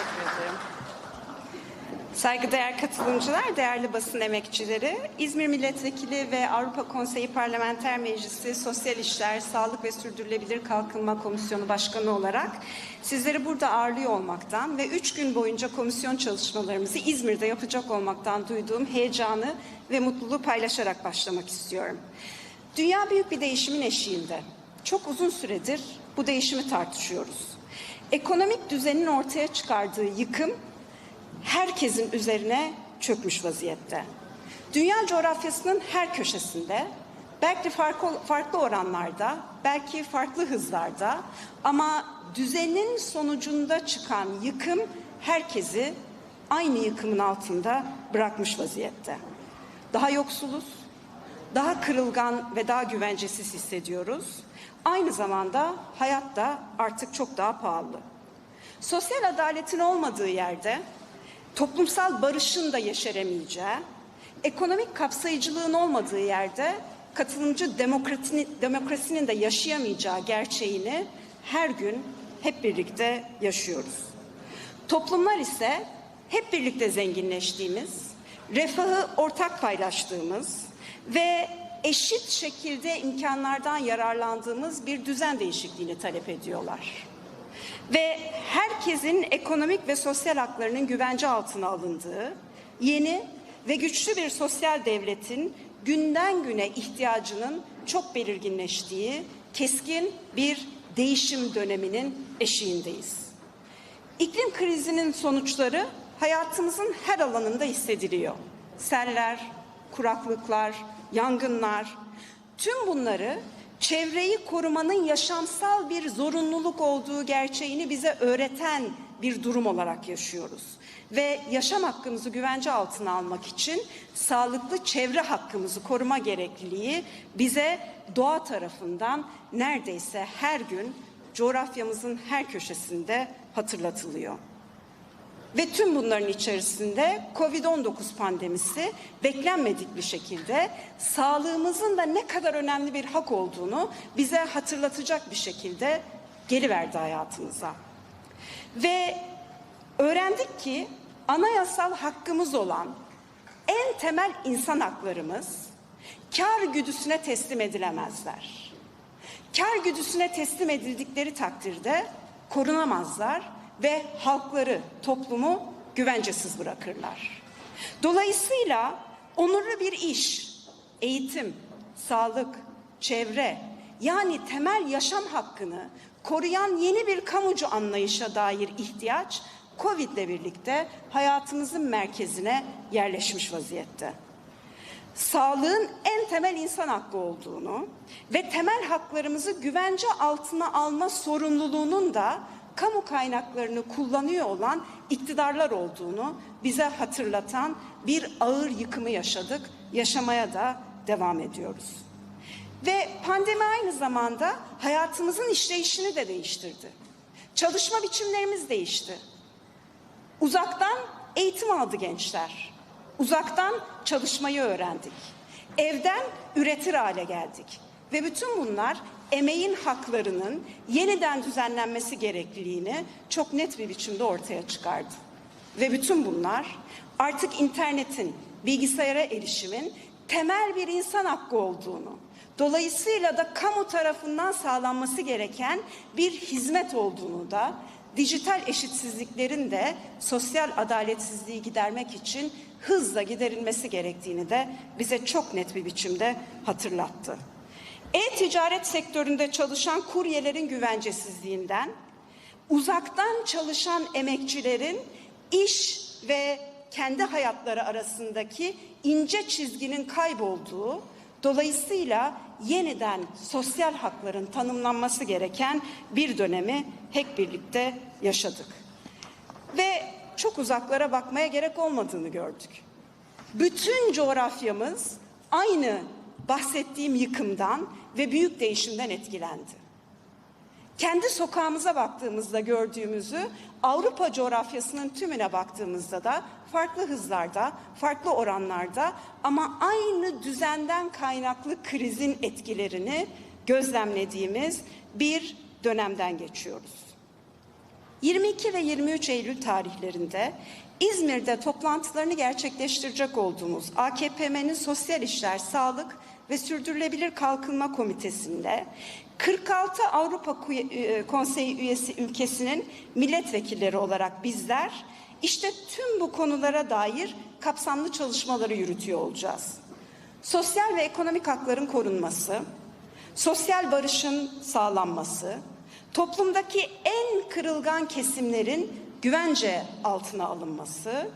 Teşekkür ederim. Saygıdeğer katılımcılar, değerli basın emekçileri, İzmir Milletvekili ve Avrupa Konseyi Parlamenter Meclisi Sosyal İşler, Sağlık ve Sürdürülebilir Kalkınma Komisyonu Başkanı olarak sizleri burada ağırlıyor olmaktan ve üç gün boyunca komisyon çalışmalarımızı İzmir'de yapacak olmaktan duyduğum heyecanı ve mutluluğu paylaşarak başlamak istiyorum. Dünya büyük bir değişimin eşiğinde. Çok uzun süredir bu değişimi tartışıyoruz. Ekonomik düzenin ortaya çıkardığı yıkım herkesin üzerine çökmüş vaziyette. Dünya coğrafyasının her köşesinde, belki farklı, farklı oranlarda, belki farklı hızlarda ama düzenin sonucunda çıkan yıkım herkesi aynı yıkımın altında bırakmış vaziyette. Daha yoksuluz, daha kırılgan ve daha güvencesiz hissediyoruz. Aynı zamanda hayat da artık çok daha pahalı. Sosyal adaletin olmadığı yerde toplumsal barışın da yeşeremeyeceği, ekonomik kapsayıcılığın olmadığı yerde katılımcı demokrasinin, demokrasinin de yaşayamayacağı gerçeğini her gün hep birlikte yaşıyoruz. Toplumlar ise hep birlikte zenginleştiğimiz, refahı ortak paylaştığımız ve eşit şekilde imkanlardan yararlandığımız bir düzen değişikliğini talep ediyorlar ve herkesin ekonomik ve sosyal haklarının güvence altına alındığı yeni ve güçlü bir sosyal devletin günden güne ihtiyacının çok belirginleştiği keskin bir değişim döneminin eşiğindeyiz. İklim krizinin sonuçları hayatımızın her alanında hissediliyor. Seller, kuraklıklar, yangınlar, tüm bunları çevreyi korumanın yaşamsal bir zorunluluk olduğu gerçeğini bize öğreten bir durum olarak yaşıyoruz. Ve yaşam hakkımızı güvence altına almak için sağlıklı çevre hakkımızı koruma gerekliliği bize doğa tarafından neredeyse her gün coğrafyamızın her köşesinde hatırlatılıyor. Ve tüm bunların içerisinde Covid-19 pandemisi beklenmedik bir şekilde sağlığımızın da ne kadar önemli bir hak olduğunu bize hatırlatacak bir şekilde geliverdi hayatımıza. Ve öğrendik ki anayasal hakkımız olan en temel insan haklarımız kar güdüsüne teslim edilemezler. Kar güdüsüne teslim edildikleri takdirde korunamazlar ve halkları, toplumu güvencesiz bırakırlar. Dolayısıyla onurlu bir iş, eğitim, sağlık, çevre yani temel yaşam hakkını koruyan yeni bir kamucu anlayışa dair ihtiyaç Covid ile birlikte hayatımızın merkezine yerleşmiş vaziyette sağlığın en temel insan hakkı olduğunu ve temel haklarımızı güvence altına alma sorumluluğunun da kamu kaynaklarını kullanıyor olan iktidarlar olduğunu bize hatırlatan bir ağır yıkımı yaşadık, yaşamaya da devam ediyoruz. Ve pandemi aynı zamanda hayatımızın işleyişini de değiştirdi. Çalışma biçimlerimiz değişti. Uzaktan eğitim aldı gençler. Uzaktan çalışmayı öğrendik. Evden üretir hale geldik. Ve bütün bunlar emeğin haklarının yeniden düzenlenmesi gerekliliğini çok net bir biçimde ortaya çıkardı. Ve bütün bunlar artık internetin, bilgisayara erişimin temel bir insan hakkı olduğunu, dolayısıyla da kamu tarafından sağlanması gereken bir hizmet olduğunu da dijital eşitsizliklerin de sosyal adaletsizliği gidermek için hızla giderilmesi gerektiğini de bize çok net bir biçimde hatırlattı. E-ticaret sektöründe çalışan kuryelerin güvencesizliğinden, uzaktan çalışan emekçilerin iş ve kendi hayatları arasındaki ince çizginin kaybolduğu, dolayısıyla yeniden sosyal hakların tanımlanması gereken bir dönemi hep birlikte yaşadık. Ve çok uzaklara bakmaya gerek olmadığını gördük. Bütün coğrafyamız aynı bahsettiğim yıkımdan ve büyük değişimden etkilendi. Kendi sokağımıza baktığımızda gördüğümüzü Avrupa coğrafyasının tümüne baktığımızda da farklı hızlarda, farklı oranlarda ama aynı düzenden kaynaklı krizin etkilerini gözlemlediğimiz bir dönemden geçiyoruz. 22 ve 23 Eylül tarihlerinde İzmir'de toplantılarını gerçekleştirecek olduğumuz AKP'nin Sosyal İşler, Sağlık ve Sürdürülebilir Kalkınma Komitesi'nde 46 Avrupa e, Konseyi üyesi ülkesinin milletvekilleri olarak bizler işte tüm bu konulara dair kapsamlı çalışmaları yürütüyor olacağız. Sosyal ve ekonomik hakların korunması, sosyal barışın sağlanması, toplumdaki en kırılgan kesimlerin güvence altına alınması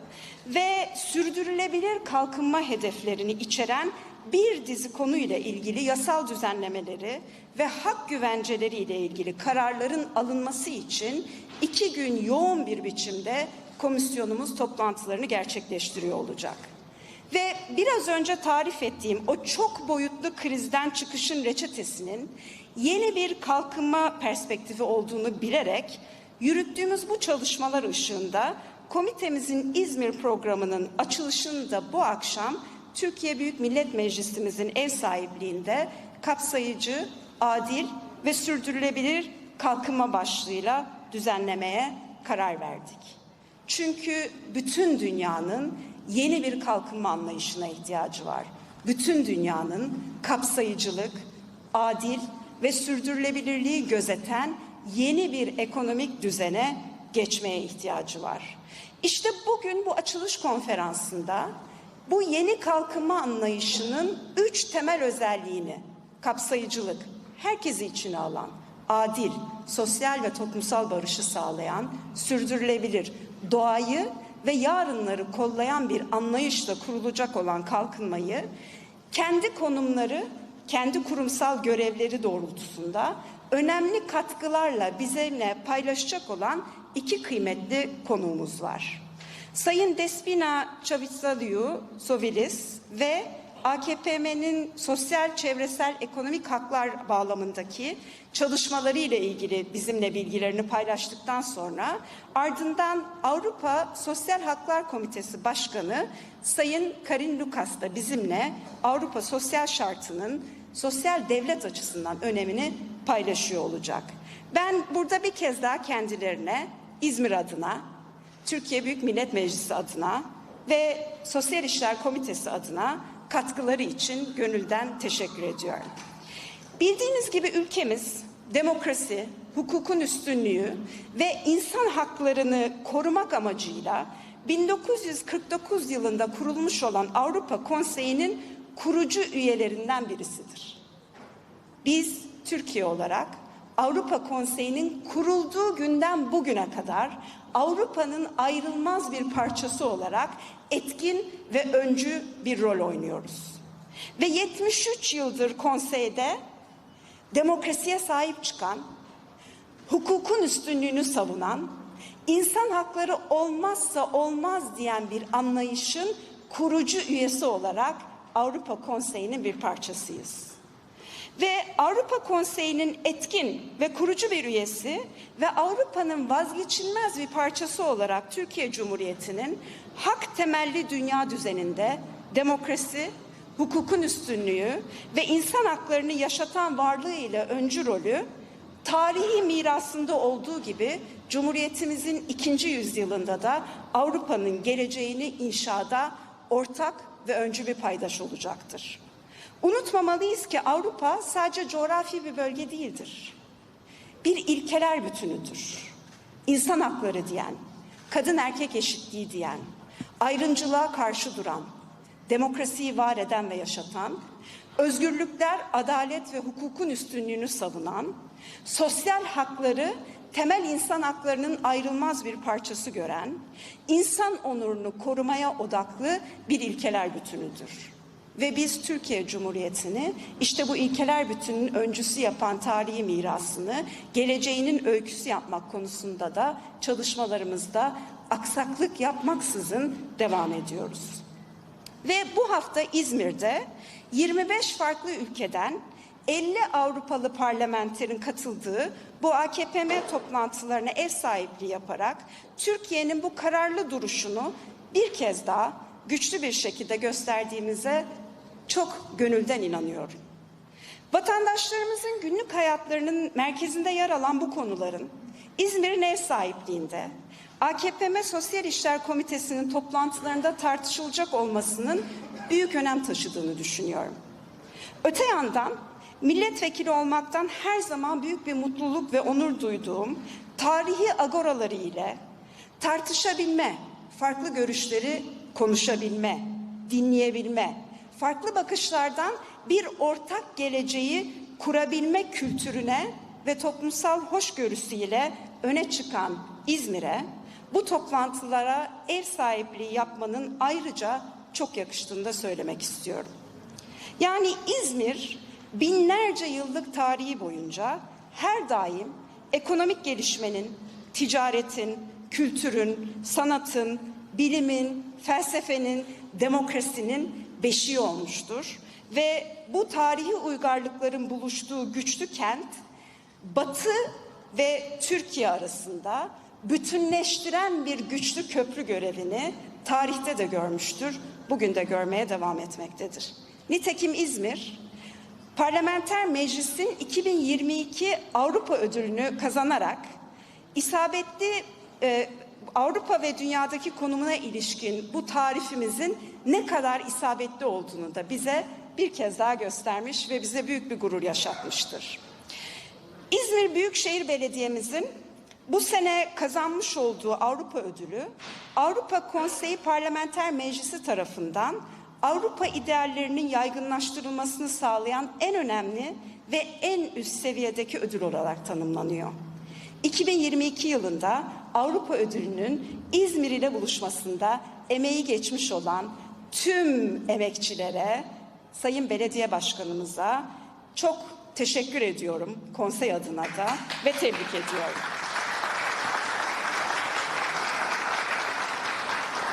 ve sürdürülebilir kalkınma hedeflerini içeren bir dizi konuyla ilgili yasal düzenlemeleri ve hak güvenceleri ile ilgili kararların alınması için iki gün yoğun bir biçimde komisyonumuz toplantılarını gerçekleştiriyor olacak. Ve biraz önce tarif ettiğim o çok boyutlu krizden çıkışın reçetesinin yeni bir kalkınma perspektifi olduğunu bilerek yürüttüğümüz bu çalışmalar ışığında komitemizin İzmir programının açılışını da bu akşam Türkiye Büyük Millet Meclisimizin ev sahipliğinde kapsayıcı, adil ve sürdürülebilir kalkınma başlığıyla düzenlemeye karar verdik. Çünkü bütün dünyanın yeni bir kalkınma anlayışına ihtiyacı var. Bütün dünyanın kapsayıcılık, adil ve sürdürülebilirliği gözeten yeni bir ekonomik düzene geçmeye ihtiyacı var. İşte bugün bu açılış konferansında bu yeni kalkınma anlayışının üç temel özelliğini kapsayıcılık, herkesi içine alan, adil, sosyal ve toplumsal barışı sağlayan, sürdürülebilir, doğayı ve yarınları kollayan bir anlayışla kurulacak olan kalkınmayı kendi konumları, kendi kurumsal görevleri doğrultusunda önemli katkılarla bizimle paylaşacak olan iki kıymetli konuğumuz var. Sayın Despina Çavitsaliu Sovilis ve AKP'nin sosyal, çevresel, ekonomik haklar bağlamındaki çalışmaları ile ilgili bizimle bilgilerini paylaştıktan sonra ardından Avrupa Sosyal Haklar Komitesi Başkanı Sayın Karin Lukas da bizimle Avrupa Sosyal Şartı'nın sosyal devlet açısından önemini paylaşıyor olacak. Ben burada bir kez daha kendilerine İzmir adına, Türkiye Büyük Millet Meclisi adına ve Sosyal İşler Komitesi adına katkıları için gönülden teşekkür ediyorum. Bildiğiniz gibi ülkemiz demokrasi, hukukun üstünlüğü ve insan haklarını korumak amacıyla 1949 yılında kurulmuş olan Avrupa Konseyi'nin kurucu üyelerinden birisidir. Biz Türkiye olarak Avrupa Konseyi'nin kurulduğu günden bugüne kadar Avrupa'nın ayrılmaz bir parçası olarak etkin ve öncü bir rol oynuyoruz. Ve 73 yıldır konseyde demokrasiye sahip çıkan, hukukun üstünlüğünü savunan, insan hakları olmazsa olmaz diyen bir anlayışın kurucu üyesi olarak Avrupa Konseyi'nin bir parçasıyız. Ve Avrupa Konseyi'nin etkin ve kurucu bir üyesi ve Avrupa'nın vazgeçilmez bir parçası olarak Türkiye Cumhuriyeti'nin hak temelli dünya düzeninde demokrasi, hukukun üstünlüğü ve insan haklarını yaşatan varlığıyla öncü rolü tarihi mirasında olduğu gibi Cumhuriyetimizin ikinci yüzyılında da Avrupa'nın geleceğini inşada ortak ve öncü bir paydaş olacaktır. Unutmamalıyız ki Avrupa sadece coğrafi bir bölge değildir. Bir ilkeler bütünüdür. İnsan hakları diyen, kadın erkek eşitliği diyen, ayrımcılığa karşı duran, demokrasiyi var eden ve yaşatan, özgürlükler, adalet ve hukukun üstünlüğünü savunan, sosyal hakları temel insan haklarının ayrılmaz bir parçası gören, insan onurunu korumaya odaklı bir ilkeler bütünüdür. Ve biz Türkiye Cumhuriyeti'ni işte bu ilkeler bütünün öncüsü yapan tarihi mirasını geleceğinin öyküsü yapmak konusunda da çalışmalarımızda aksaklık yapmaksızın devam ediyoruz. Ve bu hafta İzmir'de 25 farklı ülkeden 50 Avrupalı parlamenterin katıldığı bu AKPM toplantılarına ev sahipliği yaparak Türkiye'nin bu kararlı duruşunu bir kez daha güçlü bir şekilde gösterdiğimize çok gönülden inanıyorum. Vatandaşlarımızın günlük hayatlarının merkezinde yer alan bu konuların İzmir'in ev sahipliğinde AKPM Sosyal İşler Komitesi'nin toplantılarında tartışılacak olmasının büyük önem taşıdığını düşünüyorum. Öte yandan milletvekili olmaktan her zaman büyük bir mutluluk ve onur duyduğum tarihi agoraları ile tartışabilme, farklı görüşleri konuşabilme, dinleyebilme, farklı bakışlardan bir ortak geleceği kurabilme kültürüne ve toplumsal hoşgörüsüyle öne çıkan İzmir'e bu toplantılara ev sahipliği yapmanın ayrıca çok yakıştığını da söylemek istiyorum. Yani İzmir binlerce yıllık tarihi boyunca her daim ekonomik gelişmenin, ticaretin, kültürün, sanatın, bilimin, felsefenin, demokrasinin beşiği olmuştur. Ve bu tarihi uygarlıkların buluştuğu güçlü kent, Batı ve Türkiye arasında bütünleştiren bir güçlü köprü görevini tarihte de görmüştür, bugün de görmeye devam etmektedir. Nitekim İzmir, Parlamenter Meclis'in 2022 Avrupa Ödülünü kazanarak isabetli e, Avrupa ve dünyadaki konumuna ilişkin bu tarifimizin ne kadar isabetli olduğunu da bize bir kez daha göstermiş ve bize büyük bir gurur yaşatmıştır. İzmir Büyükşehir Belediye'mizin bu sene kazanmış olduğu Avrupa Ödülü, Avrupa Konseyi Parlamenter Meclisi tarafından Avrupa ideallerinin yaygınlaştırılmasını sağlayan en önemli ve en üst seviyedeki ödül olarak tanımlanıyor. 2022 yılında Avrupa Ödülü'nün İzmir ile buluşmasında emeği geçmiş olan tüm emekçilere, Sayın Belediye Başkanımıza çok teşekkür ediyorum konsey adına da ve tebrik ediyorum.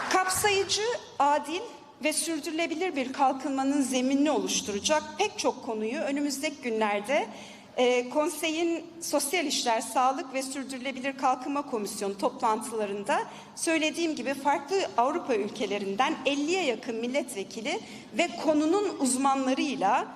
Kapsayıcı, adil ve sürdürülebilir bir kalkınmanın zeminini oluşturacak pek çok konuyu önümüzdeki günlerde e, konseyin Sosyal İşler, Sağlık ve Sürdürülebilir Kalkınma Komisyonu toplantılarında söylediğim gibi farklı Avrupa ülkelerinden 50'ye yakın milletvekili ve konunun uzmanlarıyla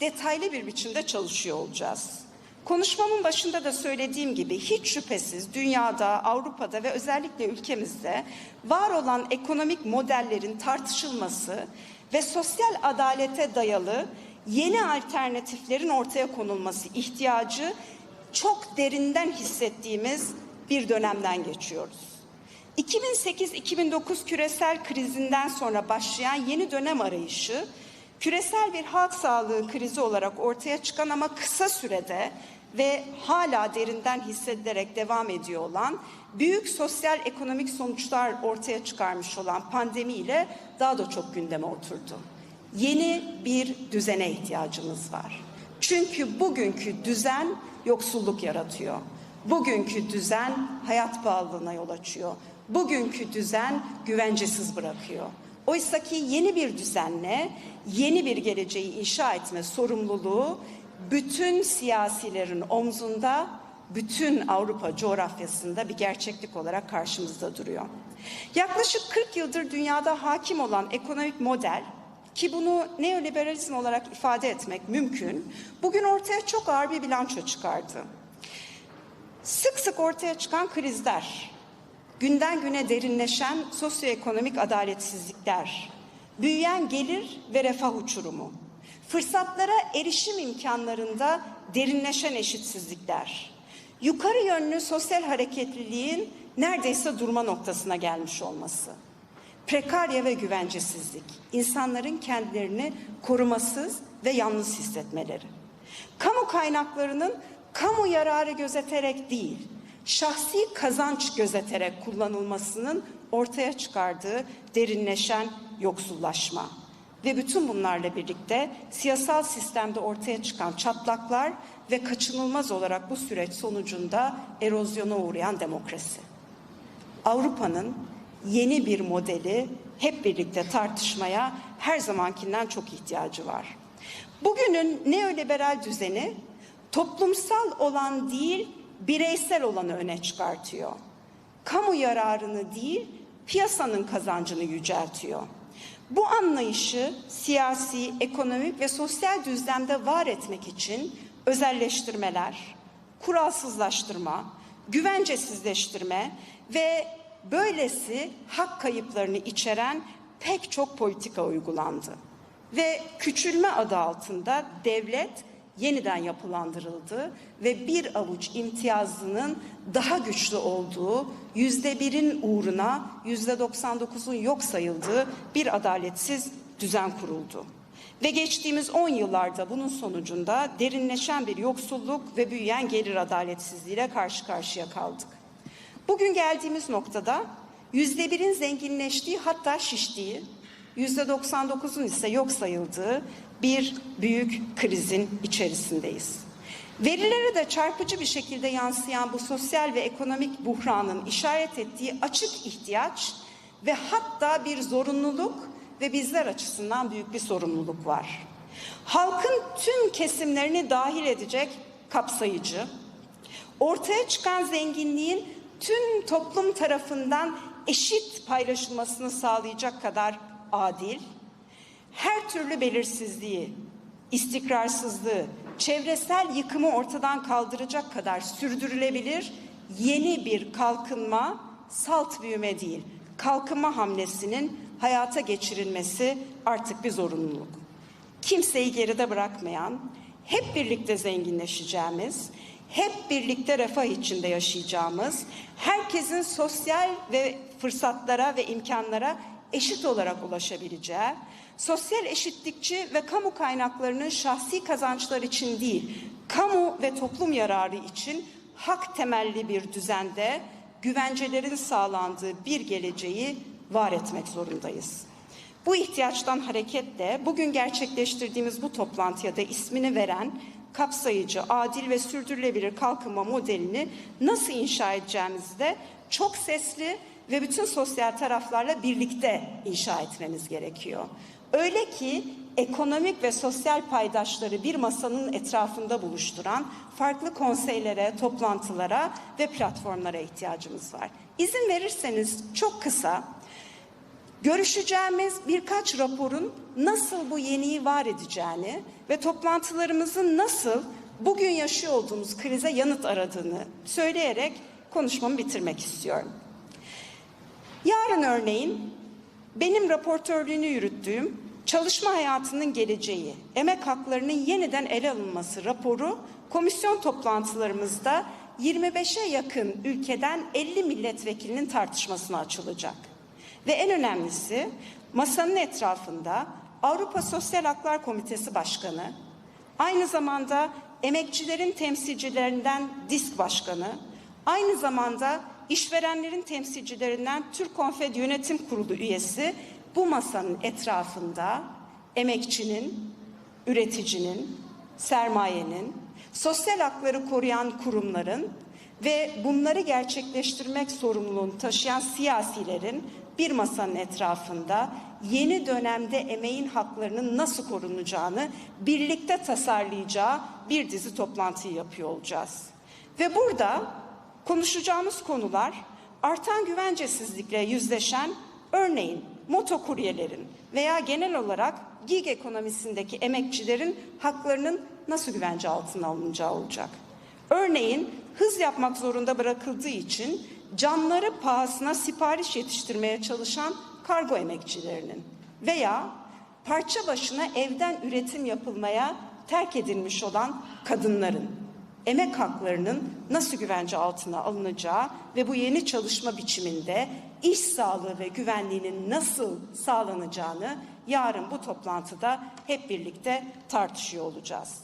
detaylı bir biçimde çalışıyor olacağız. Konuşmamın başında da söylediğim gibi hiç şüphesiz dünyada, Avrupa'da ve özellikle ülkemizde var olan ekonomik modellerin tartışılması ve sosyal adalete dayalı yeni alternatiflerin ortaya konulması ihtiyacı çok derinden hissettiğimiz bir dönemden geçiyoruz. 2008-2009 küresel krizinden sonra başlayan yeni dönem arayışı küresel bir halk sağlığı krizi olarak ortaya çıkan ama kısa sürede ve hala derinden hissedilerek devam ediyor olan büyük sosyal ekonomik sonuçlar ortaya çıkarmış olan pandemiyle daha da çok gündeme oturdu. Yeni bir düzene ihtiyacımız var. Çünkü bugünkü düzen yoksulluk yaratıyor. Bugünkü düzen hayat pahalılığına yol açıyor. Bugünkü düzen güvencesiz bırakıyor. Oysa ki yeni bir düzenle yeni bir geleceği inşa etme sorumluluğu bütün siyasilerin omzunda, bütün Avrupa coğrafyasında bir gerçeklik olarak karşımızda duruyor. Yaklaşık 40 yıldır dünyada hakim olan ekonomik model ki bunu neoliberalizm olarak ifade etmek mümkün, bugün ortaya çok ağır bir bilanço çıkardı. Sık sık ortaya çıkan krizler, günden güne derinleşen sosyoekonomik adaletsizlikler, büyüyen gelir ve refah uçurumu, fırsatlara erişim imkanlarında derinleşen eşitsizlikler, yukarı yönlü sosyal hareketliliğin neredeyse durma noktasına gelmiş olması, prekarya ve güvencesizlik, insanların kendilerini korumasız ve yalnız hissetmeleri, kamu kaynaklarının kamu yararı gözeterek değil, şahsi kazanç gözeterek kullanılmasının ortaya çıkardığı derinleşen yoksullaşma ve bütün bunlarla birlikte siyasal sistemde ortaya çıkan çatlaklar ve kaçınılmaz olarak bu süreç sonucunda erozyona uğrayan demokrasi. Avrupa'nın yeni bir modeli hep birlikte tartışmaya her zamankinden çok ihtiyacı var. Bugünün neoliberal düzeni toplumsal olan değil, bireysel olanı öne çıkartıyor. Kamu yararını değil, piyasanın kazancını yüceltiyor. Bu anlayışı siyasi, ekonomik ve sosyal düzlemde var etmek için özelleştirmeler, kuralsızlaştırma, güvencesizleştirme ve böylesi hak kayıplarını içeren pek çok politika uygulandı. Ve küçülme adı altında devlet yeniden yapılandırıldı ve bir avuç imtiyazlının daha güçlü olduğu, yüzde birin uğruna yüzde 99'un yok sayıldığı bir adaletsiz düzen kuruldu. Ve geçtiğimiz 10 yıllarda bunun sonucunda derinleşen bir yoksulluk ve büyüyen gelir adaletsizliğiyle karşı karşıya kaldık. Bugün geldiğimiz noktada yüzde birin zenginleştiği hatta şiştiği, yüzde 99'un ise yok sayıldığı bir büyük krizin içerisindeyiz. Verilere de çarpıcı bir şekilde yansıyan bu sosyal ve ekonomik buhranın işaret ettiği açık ihtiyaç ve hatta bir zorunluluk ve bizler açısından büyük bir sorumluluk var. Halkın tüm kesimlerini dahil edecek kapsayıcı, ortaya çıkan zenginliğin tüm toplum tarafından eşit paylaşılmasını sağlayacak kadar adil, her türlü belirsizliği, istikrarsızlığı, çevresel yıkımı ortadan kaldıracak kadar sürdürülebilir yeni bir kalkınma, salt büyüme değil, kalkınma hamlesinin hayata geçirilmesi artık bir zorunluluk. Kimseyi geride bırakmayan, hep birlikte zenginleşeceğimiz, hep birlikte refah içinde yaşayacağımız, herkesin sosyal ve fırsatlara ve imkanlara eşit olarak ulaşabileceği, sosyal eşitlikçi ve kamu kaynaklarının şahsi kazançlar için değil, kamu ve toplum yararı için hak temelli bir düzende güvencelerin sağlandığı bir geleceği var etmek zorundayız. Bu ihtiyaçtan hareketle bugün gerçekleştirdiğimiz bu toplantıya da ismini veren kapsayıcı, adil ve sürdürülebilir kalkınma modelini nasıl inşa edeceğimizi de çok sesli ve bütün sosyal taraflarla birlikte inşa etmemiz gerekiyor. Öyle ki ekonomik ve sosyal paydaşları bir masanın etrafında buluşturan farklı konseylere, toplantılara ve platformlara ihtiyacımız var. İzin verirseniz çok kısa görüşeceğimiz birkaç raporun nasıl bu yeniyi var edeceğini ve toplantılarımızın nasıl bugün yaşıyor olduğumuz krize yanıt aradığını söyleyerek konuşmamı bitirmek istiyorum. Yarın örneğin benim raportörlüğünü yürüttüğüm Çalışma Hayatının Geleceği, Emek Haklarının Yeniden Ele Alınması raporu komisyon toplantılarımızda 25'e yakın ülkeden 50 milletvekilinin tartışmasına açılacak. Ve en önemlisi masanın etrafında Avrupa Sosyal Haklar Komitesi Başkanı, aynı zamanda emekçilerin temsilcilerinden DİSK Başkanı, aynı zamanda işverenlerin temsilcilerinden Türk Konfed Yönetim Kurulu üyesi bu masanın etrafında emekçinin, üreticinin, sermayenin, sosyal hakları koruyan kurumların ve bunları gerçekleştirmek sorumluluğunu taşıyan siyasilerin bir masanın etrafında yeni dönemde emeğin haklarının nasıl korunacağını birlikte tasarlayacağı bir dizi toplantıyı yapıyor olacağız. Ve burada konuşacağımız konular artan güvencesizlikle yüzleşen örneğin motokuryelerin veya genel olarak gig ekonomisindeki emekçilerin haklarının nasıl güvence altına alınacağı olacak. Örneğin hız yapmak zorunda bırakıldığı için canları pahasına sipariş yetiştirmeye çalışan kargo emekçilerinin veya parça başına evden üretim yapılmaya terk edilmiş olan kadınların emek haklarının nasıl güvence altına alınacağı ve bu yeni çalışma biçiminde iş sağlığı ve güvenliğinin nasıl sağlanacağını yarın bu toplantıda hep birlikte tartışıyor olacağız.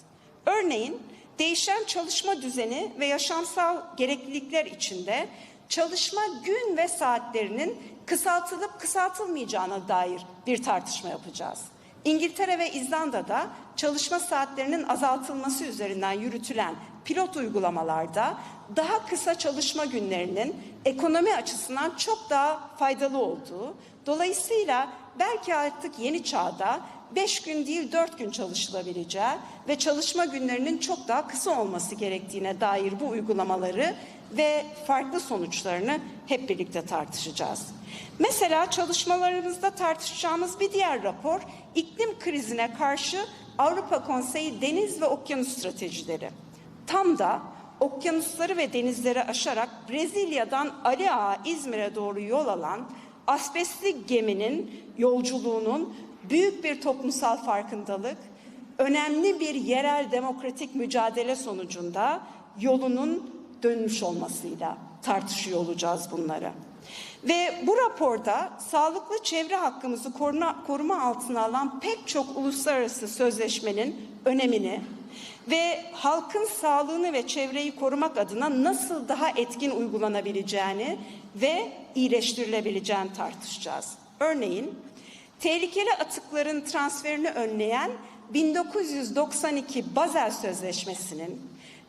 Örneğin değişen çalışma düzeni ve yaşamsal gereklilikler içinde çalışma gün ve saatlerinin kısaltılıp kısaltılmayacağına dair bir tartışma yapacağız. İngiltere ve İzlanda'da çalışma saatlerinin azaltılması üzerinden yürütülen pilot uygulamalarda daha kısa çalışma günlerinin ekonomi açısından çok daha faydalı olduğu, dolayısıyla belki artık yeni çağda 5 gün değil 4 gün çalışılabileceği ve çalışma günlerinin çok daha kısa olması gerektiğine dair bu uygulamaları ve farklı sonuçlarını hep birlikte tartışacağız. Mesela çalışmalarımızda tartışacağımız bir diğer rapor iklim krizine karşı Avrupa Konseyi Deniz ve Okyanus Stratejileri. Tam da okyanusları ve denizleri aşarak Brezilya'dan Ali Ağa İzmir'e doğru yol alan asbestli geminin yolculuğunun büyük bir toplumsal farkındalık, önemli bir yerel demokratik mücadele sonucunda yolunun dönmüş olmasıyla tartışıyor olacağız bunları. Ve bu raporda sağlıklı çevre hakkımızı koruma, koruma altına alan pek çok uluslararası sözleşmenin önemini ve halkın sağlığını ve çevreyi korumak adına nasıl daha etkin uygulanabileceğini ve iyileştirilebileceğini tartışacağız. Örneğin tehlikeli atıkların transferini önleyen 1992 Bazel Sözleşmesi'nin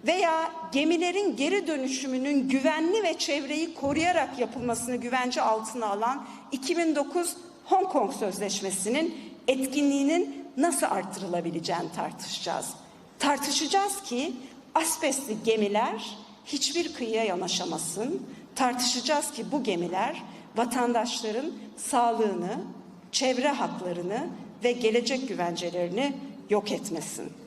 veya gemilerin geri dönüşümünün güvenli ve çevreyi koruyarak yapılmasını güvence altına alan 2009 Hong Kong Sözleşmesi'nin etkinliğinin nasıl arttırılabileceğini tartışacağız. Tartışacağız ki asbestli gemiler hiçbir kıyıya yanaşamasın. Tartışacağız ki bu gemiler vatandaşların sağlığını, çevre haklarını ve gelecek güvencelerini yok etmesin.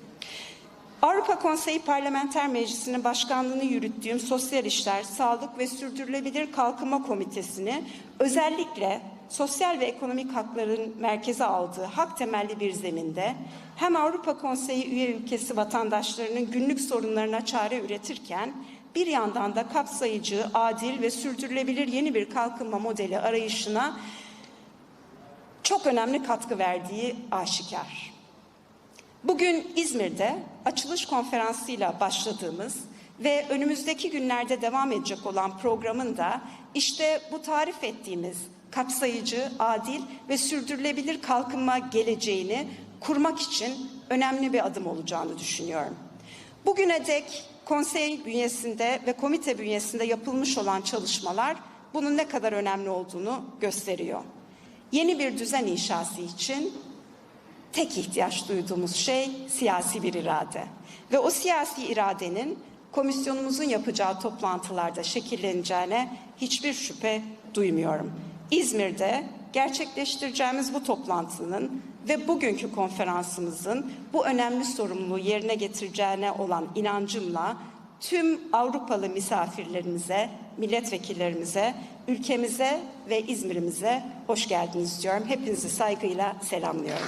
Avrupa Konseyi Parlamenter Meclisi'nin başkanlığını yürüttüğüm Sosyal İşler, Sağlık ve Sürdürülebilir Kalkınma Komitesi'ni özellikle sosyal ve ekonomik hakların merkeze aldığı hak temelli bir zeminde hem Avrupa Konseyi üye ülkesi vatandaşlarının günlük sorunlarına çare üretirken bir yandan da kapsayıcı, adil ve sürdürülebilir yeni bir kalkınma modeli arayışına çok önemli katkı verdiği aşikar. Bugün İzmir'de açılış konferansıyla başladığımız ve önümüzdeki günlerde devam edecek olan programın da işte bu tarif ettiğimiz kapsayıcı, adil ve sürdürülebilir kalkınma geleceğini kurmak için önemli bir adım olacağını düşünüyorum. Bugüne dek konsey bünyesinde ve komite bünyesinde yapılmış olan çalışmalar bunun ne kadar önemli olduğunu gösteriyor. Yeni bir düzen inşası için tek ihtiyaç duyduğumuz şey siyasi bir irade. Ve o siyasi iradenin komisyonumuzun yapacağı toplantılarda şekilleneceğine hiçbir şüphe duymuyorum. İzmir'de gerçekleştireceğimiz bu toplantının ve bugünkü konferansımızın bu önemli sorumluluğu yerine getireceğine olan inancımla tüm Avrupalı misafirlerimize, milletvekillerimize, ülkemize ve İzmir'imize hoş geldiniz diyorum. Hepinizi saygıyla selamlıyorum.